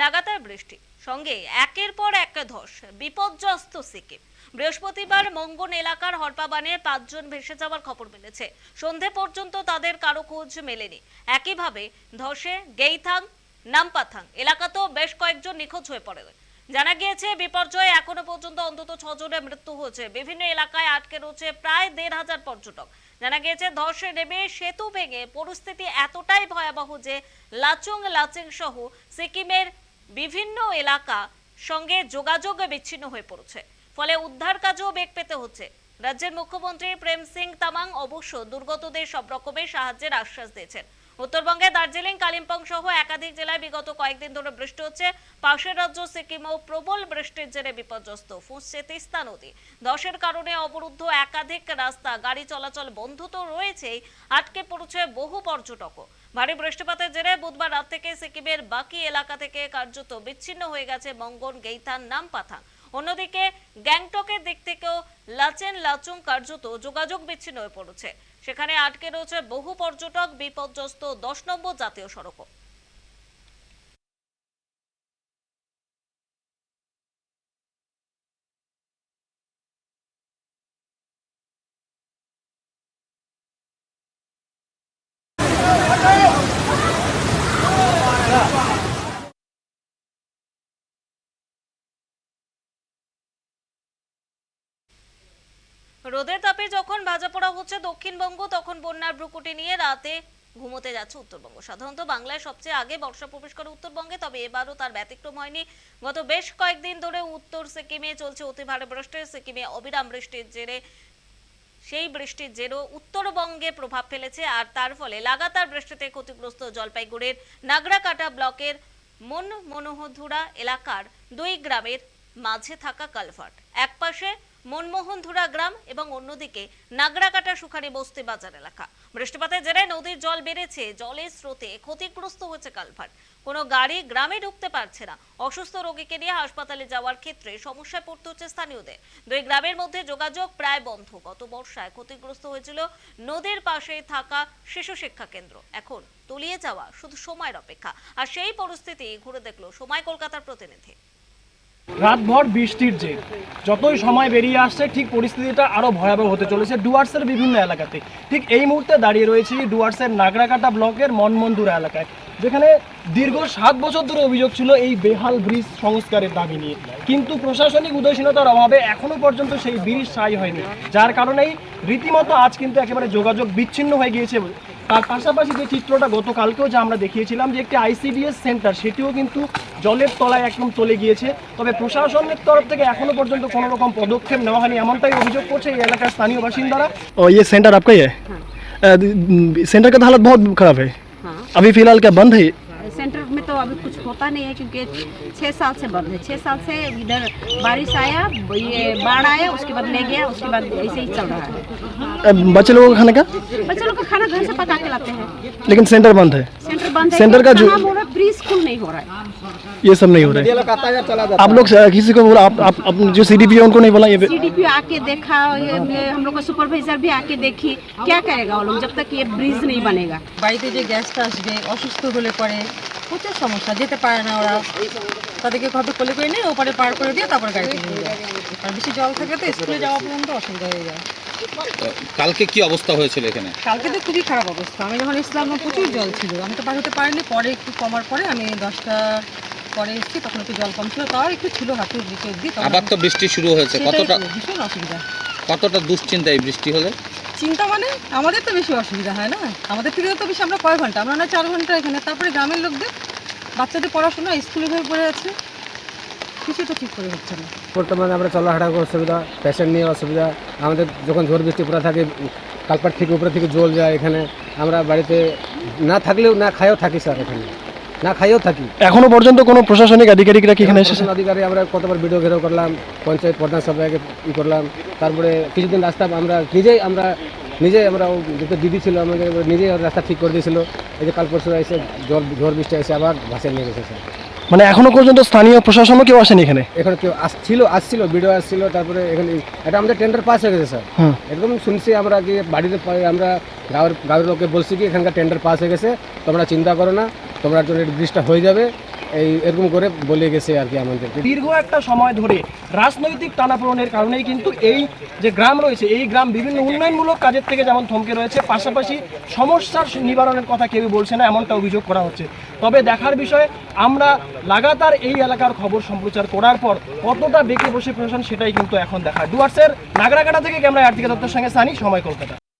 লাগাতার বৃষ্টি। সঙ্গে একের পর এক ধস। বিপর্যস্ত সিকিম। বৃহস্পতিবার মঙ্গন এলাকার হরপাবানে পাঁচজন ভেসে যাওয়ার খবর মিলেছে। সন্ধে পর্যন্ত তাদের কারও খোঁজ মেলেনি। একইভাবে ধসে গেইথাং, নামপাথাং এলাকাতেও বেশ কয়েকজন নিখোঁজ হয়ে পড়ে জানা গিয়েছে, বিপর্যয়ে এখনও পর্যন্ত অন্তত ছজনের মৃত্যু হয়েছে। বিভিন্ন এলাকায় আটকে রয়েছে প্রায় দেড় হাজার পর্যটক। জানা গিয়েছে, ধসে নেমে সেতু ভেঙে পরিস্থিতি এতটাই ভয়াবহ যে লাচুং লাচেং সহ সিকিমের বিভিন্ন এলাকা সঙ্গে যোগাযোগ বিচ্ছিন্ন হয়ে পড়েছে। ফলে উদ্ধার কাজও বেগ পেতে হচ্ছে। রাজ্যের মুখ্যমন্ত্রী প্রেম সিং তামাং অবশ্য দুর্গতদের সব রকমের সাহায্যের আশ্বাস দিয়েছেন। উত্তরবঙ্গে দার্জিলিং, কালিম্পং সহ একাধিক জেলায় বিগত কয়েকদিন ধরে বৃষ্টি হচ্ছে। পাশের রাজ্য সিকিমেও প্রবল বৃষ্টির জেরে বিপর্যস্ত। ফুঁসছে তিস্তা নদী। ধসের কারণে অবরুদ্ধ একাধিক রাস্তা, গাড়ি চলাচল বন্ধ তো রয়েছেই, আটকে পড়েছে বহু পর্যটকও। ভারী বৃষ্টিপাতের জেরে বুধবার রাত থেকে সিকিমের বাকি এলাকা থেকে কার্যত বিচ্ছিন্ন হয়ে গেছে মঙ্গন গেইথান নামপাথাং। অন্যদিকে গ্যাংটকের দিক থেকেও লাচেন লাচুং কার্যত যোগাযোগ বিচ্ছিন্ন হয়ে পড়েছে। সেখানে আটকে রয়েছে বহু পর্যটক, বিপর্যস্ত দশ নম্বর জাতীয় সড়কও। রোদের তাপে যখন ভাজা পড়া হচ্ছে দক্ষিণবঙ্গ, তখন বন্যার ব্রুকুটি নিয়ে রাতে ঘুমোতে যাচ্ছে উত্তরবঙ্গ। সাধারণত বাংলায় সবচেয়ে আগে বর্ষা প্রবেশ করে উত্তরবঙ্গে, তবে এবারও তার ব্যতিক্রম হয়নি। গত বেশ কয়েকদিন ধরে উত্তর সিকিমে চলছে অতি ভারী বৃষ্টি। সিকিমে অবিরাম বৃষ্টির জেরে, সেই বৃষ্টির জেরও উত্তরবঙ্গে প্রভাব ফেলেছে, আর তার ফলে লাগাতার বৃষ্টিতে ক্ষতিগ্রস্ত জলপাইগুড়ির নাগরাকাটা ব্লকের মন মনোহধুরা এলাকার দুই গ্রামের মাঝে থাকা কালভার্ট। একপাশে মনমোহনধুরা গ্রাম এবং অন্যদিকে নাগরাকাটা সুখারি বস্তি বাজার এলাকা। বৃষ্টিপাতের জেরে নদীর জল বেড়েছে, জলের স্রোতে ক্ষতিগ্রস্ত হয়েছে কালভার্ট। কোনো গাড়ি গ্রামে ঢুকতে পারছে না। অসুস্থ রোগীকে নিয়ে হাসপাতালে যাওয়ার ক্ষেত্রে সমস্যায় পড়তে হচ্ছে স্থানীয়দের। দুই গ্রামের মধ্যে যোগাযোগ প্রায় বন্ধ। গত বর্ষায় ক্ষতিগ্রস্ত হয়েছিল নদীর পাশে থাকা শিশু শিক্ষা কেন্দ্র। এখন তলিয়ে যাওয়া শুধু সময়ের অপেক্ষা। আর সেই পরিস্থিতি ঘুরে দেখল সময় কলকাতার প্রতিনিধি। রাতভর বৃষ্টির জের। যতই সময় বেরিয়ে আসছে, ঠিক পরিস্থিতিটা আরও ভয়াবহ হতে চলেছে ডুয়ার্সের বিভিন্ন এলাকাতে। ঠিক এই মুহূর্তে দাঁড়িয়ে রয়েছি ডুয়ার্সের নাগরাকাটা ব্লকের মনমন্দুরা এলাকায়, যেখানে দীর্ঘ সাত বছর ধরে অভিযোগ ছিল এই বেহাল ব্রিজ সংস্কারের দাবি নিয়ে। কিন্তু প্রশাসনিক উদাসীনতার অভাবে এখনও পর্যন্ত সেই ব্রিজ সাই হয়নি, যার কারণেই রীতিমতো আজ কিন্তু একেবারে যোগাযোগ বিচ্ছিন্ন হয়ে গিয়েছে তার পাশাপাশি যে চিত্রটা গতকালকেও যা আমরা দেখিয়েছিলাম যে একটি আইসিডিএস সেন্টার সেটিও কিন্তু জলের তলায় একদম চলে গিয়েছে তবে প্রশাসনের তরফ থেকে এখনো পর্যন্ত কোনো রকম পদক্ষেপ নেওয়া হয়নি এমনটাই অভিযোগ করছে এই এলাকার স্থানীয় বাসিন্দারা और ये सेंटर आपका ही है अ, सेंटर का तो हालत बहुत खराब है हाँ अभी फिलहाल क्या बंद है सेंटर में तो अभी कुछ होता नहीं है क्योंकि छः साल से बंद है। छः साल से इधर बारिश आया ये बाढ़ आया उसके बाद ले गया उसके बाद ऐसे ही चल रहा है। बच्चे लोगों का खाने का बच्चे लोग का खाना घर से पका के लाते हैं। लेकिन सेंटर बंद है। सेंटर बंद है सेंटर का जो- ब्रिज स्कूल नहीं हो रहा है। ये सब नहीं हो रहा है आप लोग अ, किसी को बोला आप, आप, आप जो सी है उनको नहीं बोला ये सीडीपी आके देखा ये, ये हम लोग का सुपरवाइजर भी आके देखी क्या करेगा वो लोग जब तक ये ब्रिज नहीं बनेगा বাড়িতে যে গ্যাসটা আসবে অসুস্থ হলে পরে প্রচুর সমস্যা যেতে পারে না ওরা তাদেরকে কত কোলে করে নিয়ে ওপারে পার করে দিয়ে তারপর গাড়িতে নিয়ে যায় আর বেশি জল থাকে তো স্কুলে যাওয়া পর্যন্ত অসুবিধা হয়ে যায় কালকে কি অবস্থা হয়েছিল এখানে কালকে তো খুবই খারাপ অবস্থা আমি যখন এসলাম তখন প্রচুর জল ছিল আমি তো পার হতে পারিনি পরে একটু কমার পরে আমি দশটা পরে এসেছি তখন একটু জল কম ছিল তাও একটু ছিল হাঁটু দিকে অব্দি আবার তো বৃষ্টি শুরু হয়েছে কতটা ভীষণ অসুবিধা। কতটা দুশ্চিন্তা এই বৃষ্টি হলে? চিন্তা মানে আমাদের তো বেশি অসুবিধা হয় না? আমাদের থেকে তো বেশি আমরা কয় ঘণ্টা আমরা না চার ঘণ্টা এখানে তারপরে গ্রামের লোকদের বাচ্চাদের পড়াশোনা স্কুলে হয়ে পড়ে আছে। কিছু তো ঠিক করে হচ্ছে না। বর্তমানে আমরা চলাহাঁটা করে অসুবিধা পেশেন্ট নিয়ে অসুবিধা আমাদের যখন ঝড় বৃষ্টি পুরা থাকে কালপাট থেকে উপরে থেকে জল যায় এখানে আমরা বাড়িতে না থাকলেও না খাইও থাকি স্যার এখানে। না খাইও থাকি। এখনও পর্যন্ত কোনো প্রশাসনিক আধিকারিকরা কি এখানে এসেছে? প্রশাসন আধিকারী আমরা কতবার ভিডিও ঘেরাও করলাম পঞ্চায়েত প্রধান সবাইকে ই করলাম তারপরে কিছুদিন রাস্তা আমরা নিজেই আমরা নিজেই আমরা যেটা দিদি ছিল আমাদের নিজেই রাস্তা ঠিক করে দিয়েছিল। এই যে কাল পরশু এসে জল ঝড় বৃষ্টি এসে আবার ভাসে নিয়ে গেছে স্যার। মানে এখনও পর্যন্ত স্থানীয় প্রশাসনও কেউ আসেনি এখানে? এখানে কেউ আসছিল আসছিল ভিডিও আসছিল তারপরে এখানে এটা আমাদের টেন্ডার পাস হয়ে গেছে স্যার। একদম শুনছি আমরা কি বাড়িতে আমরা গাঁয়ের গাঁয়ের লোককে বলছি কি, এখানকার টেন্ডার পাস হয়ে গেছে, তোমরা চিন্তা করো না, তোমরা জন্য ব্রিজটা হয়ে যাবে। এই এরকম করে বলে গেছে আর কি আমাদেরকে দীর্ঘ একটা সময় ধরে রাজনৈতিক টানাপোড়নের কারণেই কিন্তু এই যে গ্রাম রয়েছে, এই গ্রাম বিভিন্ন উন্নয়নমূলক কাজের থেকে যেমন থমকে রয়েছে, পাশাপাশি সমস্যার নিবারণের কথা কেউ বলছে না, এমনটা অভিযোগ করা হচ্ছে। তবে দেখার বিষয়ে, আমরা লাগাতার এই এলাকার খবর সম্প্রচার করার পর কতটা বেঁকে বসে প্রশাসন সেটাই কিন্তু এখন দেখা। ডুয়ার্সের নাগরাকাটা থেকে ক্যামেরায় আর্থিক দত্তের সঙ্গে সানি, সময় কলকাতা।